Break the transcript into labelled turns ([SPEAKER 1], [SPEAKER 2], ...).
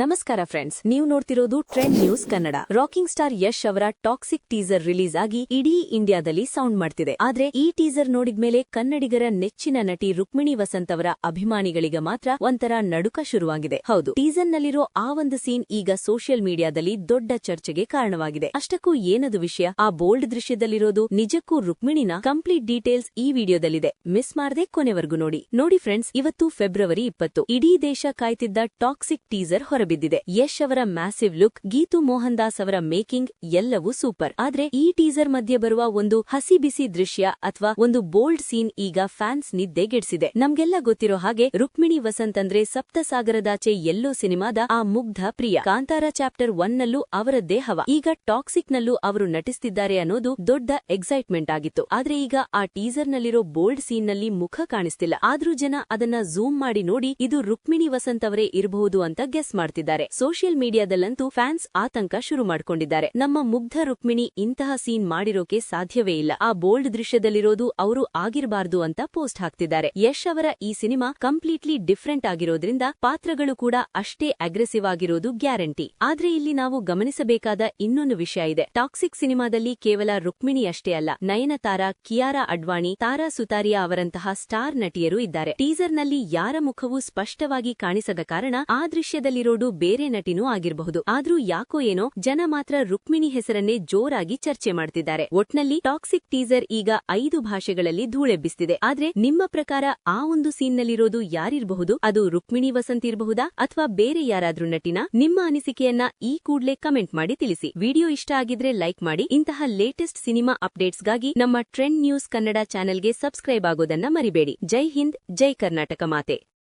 [SPEAKER 1] ನಮಸ್ಕಾರ ಫ್ರೆಂಡ್ಸ್ ನೀವು ನೋಡ್ತಿರೋದು trend news Kannada. Rocking star Yash ಅವರ ಟಾಕ್ಸಿಕ್ ಟೀಸರ್ ರಿಲೀಸ್ ಆಗಿ ಇಡೀ ಇಂಡಿಯಾದಲ್ಲಿ ಸೌಂಡ್ ಮಾಡ್ತಿದೆ. ಆದ್ರೆ ಈ ಟೀಸರ್ ನೋಡಿದ್ಮೇಲೆ ಕನ್ನಡಿಗರ ನೆಚ್ಚಿನ ನಟಿ ರುಕ್ಮಿಣಿ ವಸಂತ್ ಅವರ ಅಭಿಮಾನಿಗಳಿಗೆ ಮಾತ್ರ ಒಂಥರ ನಡುಕ ಶುರುವಾಗಿದೆ. ಹೌದು ಟೀಸರ್ ನಲ್ಲಿರೋ ಆ ಒಂದು ಸೀನ್ ಈಗ ಸೋಷಿಯಲ್ ಮೀಡಿಯಾದಲ್ಲಿ ದೊಡ್ಡ ಚರ್ಚೆಗೆ ಕಾರಣವಾಗಿದೆ. ಅಷ್ಟಕ್ಕೂ ಏನದು ವಿಷಯ? ಆ ಬೋಲ್ಡ್ ದೃಶ್ಯದಲ್ಲಿರೋದು ನಿಜಕ್ಕೂ ರುಕ್ಮಿಣಿನ ಕಂಪ್ಲೀಟ್ ಡೀಟೇಲ್ಸ್ ಈ ವಿಡಿಯೋದಲ್ಲಿದೆ. ಮಿಸ್ ಮಾಡದೆ ಕೊನೆವರೆಗೂ ನೋಡಿ. ನೋಡಿ ಫ್ರೆಂಡ್ಸ್ ಇವತ್ತು ಫೆಬ್ರವರಿ ಇಪ್ಪತ್ತು. ಇಡೀ ದೇಶ ಕಾಯ್ತಿದ್ದ ಟಾಕ್ಸಿಕ್ ಟೀಸರ್ ಹೊರಬಿದ್ದಿದೆ ಯಶ್ ಅವರ ಮ್ಯಾಸಿವ್ ಲುಕ್, ಗೀತು ಮೋಹನ್ ದಾಸ್ ಅವರ ಮೇಕಿಂಗ್ ಎಲ್ಲವೂ ಸೂಪರ್. ಆದ್ರೆ ಈ ಟೀಸರ್ ಮಧ್ಯೆ ಬರುವ ಒಂದು ಹಸಿ ಬಿಸಿ ದೃಶ್ಯ ಅಥವಾ ಒಂದು ಬೋಲ್ಡ್ ಸೀನ್ ಈಗ ಫ್ಯಾನ್ಸ್ ನಿದ್ದೆಗೆಡ್ಸಿದೆ ನಮ್ಗೆಲ್ಲ ಗೊತ್ತಿರೋ ಹಾಗೆ ರುಕ್ಮಿಣಿ ವಸಂತ್ ಅಂದ್ರೆ ಸಪ್ತಸಾಗರದಾಚೆ ಎಲ್ಲೋ ಸಿನಿಮಾದ ಆ ಮುಗ್ಧ ಪ್ರಿಯ. ಕಾಂತಾರ ಚಾಪ್ಟರ್ ಒನ್ ನಲ್ಲೂ ಅವರ ದೇಹವ. ಈಗ ಟಾಕ್ಸಿಕ್ ನಲ್ಲೂ ಅವರು ನಟಿಸ್ತಿದ್ದಾರೆ ಅನ್ನೋದು ದೊಡ್ಡ ಎಕ್ಸೈಟ್ಮೆಂಟ್ ಆಗಿತ್ತು. ಆದ್ರೆ ಈಗ ಆ ಟೀಸರ್ ನಲ್ಲಿರೋ ಬೋಲ್ಡ್ ಸೀನ್ನಲ್ಲಿ ಮುಖ ಕಾಣಿಸ್ತಿಲ್ಲ. ಆದ್ರೂ ಜನ ಅದನ್ನ ಝೂಮ್ ಮಾಡಿ ನೋಡಿ ಇದು ರುಕ್ಮಿಣಿ ವಸಂತ್ ಅವರೇ ಇರಬಹುದು ಅಂತ ಗೆಸ್ ಮಾಡ್ತಿದ್ದಾರೆ ಸೋಷಿಯಲ್ ಮೀಡಿಯಾದಲ್ಲಂತೂ ಫ್ಯಾನ್ಸ್ ಆತಂಕ ಶುರು ಮಾಡ್ಕೊಂಡಿದ್ದಾರೆ. ನಮ್ಮ ಮುಗ್ಧ ರುಕ್ಮಿಣಿ ಇಂತಹ ಸೀನ್ ಮಾಡಿರೋಕೆ ಸಾಧ್ಯವೇ ಇಲ್ಲ. ಆ ಬೋಲ್ಡ್ ದೃಶ್ಯದಲ್ಲಿರೋದು ಅವರು ಆಗಿರಬಾರದು ಅಂತ ಪೋಸ್ಟ್ ಹಾಕ್ತಿದ್ದಾರೆ. ಯಶ್ ಅವರ ಈ ಸಿನಿಮಾ ಕಂಪ್ಲೀಟ್ಲಿ ಡಿಫ್ರೆಂಟ್ ಆಗಿರೋದ್ರಿಂದ ಪಾತ್ರಗಳು ಕೂಡ ಅಷ್ಟೇ ಅಗ್ರೆಸಿವ್ ಆಗಿರೋದು ಗ್ಯಾರಂಟಿ. ಆದ್ರೆ ಇಲ್ಲಿ ನಾವು ಗಮನಿಸಬೇಕಾದ ಇನ್ನೊಂದು ವಿಷಯ ಇದೆ. ಟಾಕ್ಸಿಕ್ ಸಿನಿಮಾದಲ್ಲಿ ಕೇವಲ ರುಕ್ಮಿಣಿ ಅಷ್ಟೇ ಅಲ್ಲ, ನಯನತಾರಾ, ಕಿಯಾರಾ ಅಡ್ವಾಣಿ, ತಾರಾ ಸುತಾರಿಯಾ ಅವರಂತಹ ಸ್ಟಾರ್ ನಟಿಯರು ಇದ್ದಾರೆ. ಟೀಸರ್ನಲ್ಲಿ ಯಾರ ಮುಖವೂ ಸ್ಪಷ್ಟವಾಗಿ ಕಾಣಿಸದ ಕಾರಣ ಆ ಬೇರೆ ನಟಿನೂ ಆಗಿರಬಹುದು. ಆದ್ರೂ ಯಾಕೋ ಏನೋ, ಜನ ಮಾತ್ರ ರುಕ್ಮಿಣಿ ಹೆಸರನ್ನೇ ಜೋರಾಗಿ ಚರ್ಚೆ ಮಾಡ್ತಿದ್ದಾರೆ. ಒಟ್ನಲ್ಲಿ ಟಾಕ್ಸಿಕ್ ಟೀಸರ್ ಈಗ ಐದು ಭಾಷೆಗಳಲ್ಲಿ ಧೂಳೆಬ್ಬಿಸ್ತಿದೆ ಆದ್ರೆ ನಿಮ್ಮ ಪ್ರಕಾರ ಆ ಒಂದು ಸೀನ್ನಲ್ಲಿರೋದು ಯಾರಿರಬಹುದು? ಅದು ರುಕ್ಮಿಣಿ ವಸಂತ್ ಇರಬಹುದಾ? ಅಥವಾ ಬೇರೆ ಯಾರಾದ್ರೂ ನಟಿನ? ನಿಮ್ಮ ಅನಿಸಿಕೆಯನ್ನ ಈ ಕೂಡ್ಲೆ ಕಮೆಂಟ್ ಮಾಡಿ ತಿಳಿಸಿ. ವಿಡಿಯೋ ಇಷ್ಟ ಆಗಿದ್ರೆ ಲೈಕ್ ಮಾಡಿ. ಇಂತಹ ಲೇಟೆಸ್ಟ್ ಸಿನಿಮಾ ಅಪ್ಡೇಟ್ಸ್ಗಾಗಿ ನಮ್ಮ ಟ್ರೆಂಡ್ ನ್ಯೂಸ್ ಕನ್ನಡ ಚಾನೆಲ್ಗೆ ಸಬ್ಸ್ಕ್ರೈಬ್ ಆಗೋದನ್ನ ಮರಿಬೇಡಿ. ಜೈ ಹಿಂದ್, ಜೈ ಕರ್ನಾಟಕ ಮಾತೆ.